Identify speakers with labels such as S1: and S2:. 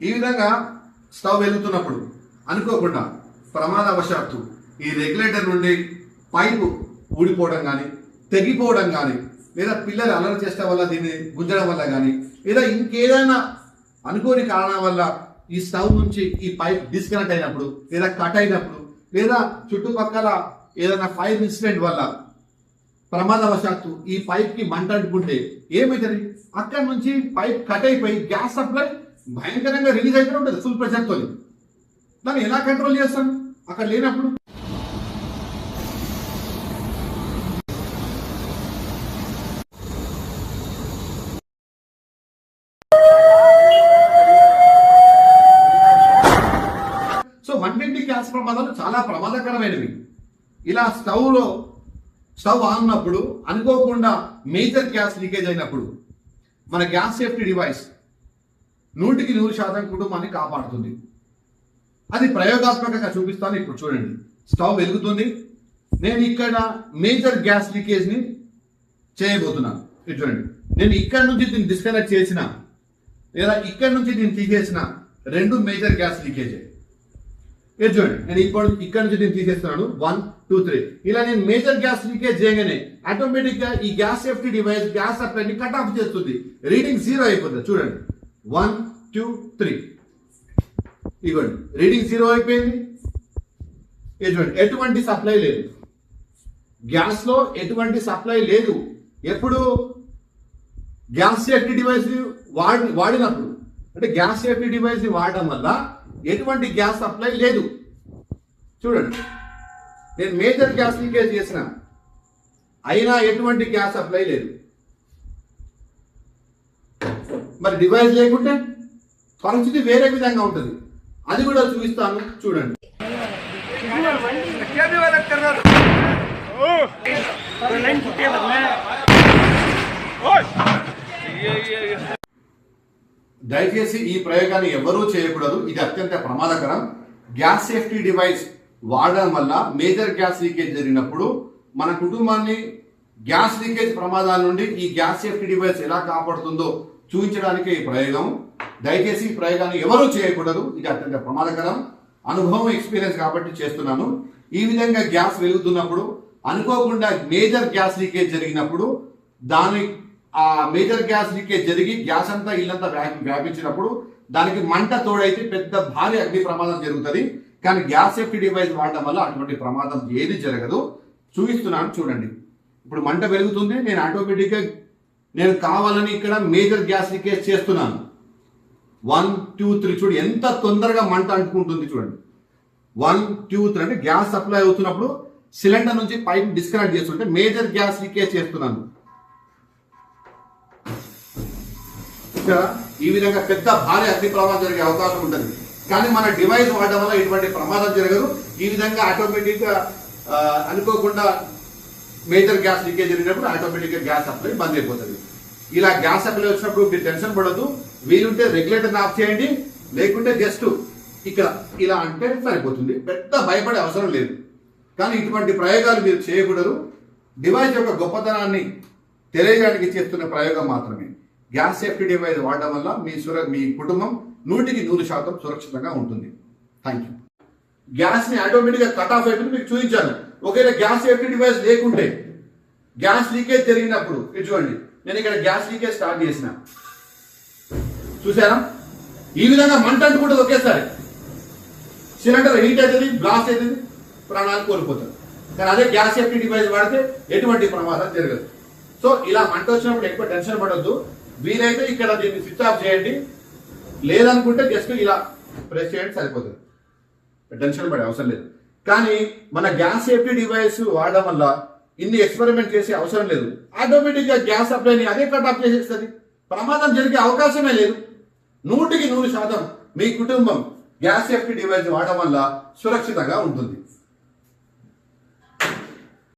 S1: ఈ విధంగా స్టవ్ వెలుగుతున్నప్పుడు అనుకోకుండా ప్రమాదవశాత్తు ఈ రెగ్యులేటర్ నుండి పైపు ఊడిపోవడం కానీ తెగిపోవడం కానీ లేదా పిల్లలు అల్లరి చేసడం వల్ల దీన్ని గుంజడం వల్ల కానీ లేదా ఇంకేదైనా అనుకోని కారణం వల్ల ఈ స్టవ్ నుంచి ఈ పైప్ డిస్కనెక్ట్ అయినప్పుడు లేదా కట్ అయినప్పుడు లేదా చుట్టుపక్కల ఏదైనా ఫైర్ ఇన్సిడెంట్ వల్ల ప్రమాదవశాత్తు ఈ పైప్కి మంట అంటుకుంటే ఏమవుతుంది అక్కడ నుంచి పైప్ కట్ అయిపోయి గ్యాస్ సప్లై భయంకరంగా రిలీజ్ అయిపోయి ఉంటుంది ఫుల్ ప్రెషర్తో దాన్ని ఎలా కంట్రోల్ చేస్తాం? అక్కడ లేనప్పుడు. సో వంటింటి గ్యాస్ ప్రమాదాలు చాలా ప్రమాదకరమైనవి. ఇలా స్టవ్లో స్టవ్ ఆన్ ఉన్నప్పుడు అనుకోకుండా మేజర్ గ్యాస్ లీకేజ్ అయినప్పుడు మన గ్యాస్ సేఫ్టీ డివైస్ నూటికి నూరు శాతం కుటుంబాన్ని కాపాడుతుంది. అది ప్రయోగాత్మకంగా చూపిస్తాను ఇప్పుడు చూడండి. స్టవ్ వెలుగుతుంది. నేను ఇక్కడ మేజర్ గ్యాస్ లీకేజ్ని చేయబోతున్నాను. ఇది చూడండి. నేను ఇక్కడ నుంచి దీన్ని డిస్కనెక్ట్ చేసిన లేదా ఇక్కడ నుంచి దీన్ని తీసేసిన రెండు మేజర్ గ్యాస్ లీకేజే. ఇది చూడండి. నేను ఇప్పుడు ఇక్కడ నుంచి నేను తీసేస్తున్నాను. One two three. ఇలా నేను మేజర్ గ్యాస్ లీకేజ్ చేయగానే ఆటోమేటిక్గా ఈ గ్యాస్ సేఫ్టీ డివైస్ గ్యాస్ సప్లైని కట్ ఆఫ్ చేస్తుంది. రీడింగ్ జీరో అయిపోతుంది. చూడండి. One two three. ఇవ్వండి రీడింగ్ జీరో అయిపోయింది. ఇది చూడండి ఎటువంటి సప్లై లేదు. గ్యాస్లో ఎటువంటి సప్లై లేదు. ఎప్పుడు? గ్యాస్ సేఫ్టీ డివైస్ వాడి వాడినప్పుడు. అంటే గ్యాస్ సేఫ్టీ డివైస్ వాడడం వల్ల ఎటువంటి గ్యాస్ సప్లై లేదు. చూడండి. నేను మేజర్ గ్యాస్ లీకేజ్ చేసిన. అయినా ఎటువంటి గ్యాస్ సప్లై లేదు. మరి డివైస్ లేకుంటే పరిస్థితి వేరే విధంగా ఉంటుంది. అది కూడా చూపిస్తాను చూడండి. దయచేసి ఈ ప్రయోగాన్ని ఎవరూ చేయకూడదు. ఇది అత్యంత ప్రమాదకరం. గ్యాస్ సేఫ్టీ డివైస్ వాడడం వల్ల మేజర్ గ్యాస్ లీకేజ్ జరిగినప్పుడు మన కుటుంబాన్ని గ్యాస్ లీకేజ్ ప్రమాదాల నుండి ఈ గ్యాస్ సేఫ్టీ డివైస్ ఎలా కాపాడుతుందో చూపించడానికి ఈ ప్రయోగం. దయచేసి ఈ ప్రయోగాన్ని ఎవరూ చేయకూడదు. ఇది అత్యంత ప్రమాదకరం. అనుభవం ఎక్స్పీరియన్స్ కాబట్టి చేస్తున్నాను. ఈ విధంగా గ్యాస్ వెలుగుతున్నప్పుడు అనుకోకుండా మేజర్ గ్యాస్ లీకేజ్ జరిగినప్పుడు దాని ఆ మేజర్ గ్యాస్ లీకేజ్ జరిగి గ్యాస్ అంతా ఇల్లంతా వ్యాపించినప్పుడు దానికి మంట తోడైతే పెద్ద భారీ అగ్ని ప్రమాదం జరుగుతుంది. కానీ గ్యాస్ సేఫ్టీ డివైస్ వాడడం వల్ల అటువంటి ప్రమాదం ఏది జరగదు. చూపిస్తున్నాను చూడండి. ఇప్పుడు మంట వెలుగుతుంది. నేను ఆటోమేటిక్గా నేను కావాలని ఇక్కడ మేజర్ గ్యాస్ లీకేజ్ చేస్తున్నాను. వన్ టూ త్రీ చూడు ఎంత తొందరగా మంట అంటుకుంటుంది చూడండి. వన్ టూ త్రీ అంటే గ్యాస్ సప్లై అవుతున్నప్పుడు సిలిండర్ నుంచి పైప్ డిస్కనెక్ట్ చేస్తుంటే మేజర్ గ్యాస్ లీకేజ్ చేస్తున్నాను. ఈ విధంగా పెద్ద భారీ అగ్ని ప్రమాదం జరిగే అవకాశం ఉంటుంది. కానీ మన డివైస్ వాడడం వల్ల ఇటువంటి ప్రమాదం జరగదు. ఈ విధంగా ఆటోమేటిక్గా అనుకోకుండా మేజర్ గ్యాస్ లీకేజ్ జరిగినప్పుడు ఆటోమేటిక్గా గ్యాస్ సప్లై బంద్ అయిపోతుంది. ఇలా గ్యాస్ సప్లై వచ్చినప్పుడు మీరు టెన్షన్ పడద్దు. వీలుంటే రెగ్యులేటర్ ఆఫ్ చేయండి. లేకుంటే జస్ట్ ఇక్కడ ఇలా అంటే సరిపోతుంది. పెద్ద భయపడే అవసరం లేదు. కానీ ఇటువంటి ప్రయోగాలు మీరు చేయకూడదు. డివైస్ యొక్క గొప్పతనాన్ని తెలియజేయడానికి చేస్తున్న ప్రయోగం మాత్రమే. గ్యాస్ సేఫ్టీ డివైస్ వాడడం వల్ల మీ సుర మీ కుటుంబం నూటికి నూరు శాతం సురక్షితంగా ఉంటుంది. థ్యాంక్ యూ గ్యాస్ని ఆటోమేటిక్ కట్ ఆఫ్ అయిపోయింది. మీకు చూపించాను. ఒకవేళ గ్యాస్ సేఫ్టీ డివైస్ లేకుంటే గ్యాస్ లీకేజ్ జరిగినప్పుడు చూడండి. నేను ఇక్కడ గ్యాస్ లీకేజ్ స్టార్ట్ చేసిన. చూసారా ఈ విధంగా మంట అంటుకుంటుంది ఒకేసారి. సిలిండర్ హీట్ అవుతుంది బ్లాస్ట్ అవుతుంది ప్రాణాలు కోల్పోతారు కానీ అదే గ్యాస్ సేఫ్టీ డివైస్ వాడితే ఎటువంటి ప్రమాదం జరగదు. సో ఇలా మంట వచ్చినప్పుడు ఎక్కువ టెన్షన్ పడొద్దు. వీలైతే ఇక్కడ దీన్ని స్విచ్ ఆఫ్ చేయండి. లేదనుకుంటే జస్ట్ ఇలా ప్రెస్ చేయండి సరిపోతుంది. టెన్షన్ పడే అవసరం లేదు. కానీ మన గ్యాస్ సేఫ్టీ డివైస్ వాడడం వల్ల ఇన్ని ఎక్స్పెరిమెంట్ చేసే అవసరం లేదు. ఆటోమేటిక్గా గ్యాస్ సప్లైని అదే కట్ ఆఫ్ చేసేస్తుంది. ప్రమాదం జరిగే అవకాశమే లేదు. నూటికి నూరు శాతం మీ కుటుంబం గ్యాస్ సేఫ్టీ డివైస్ వాడడం వల్ల సురక్షితంగా ఉంటుంది.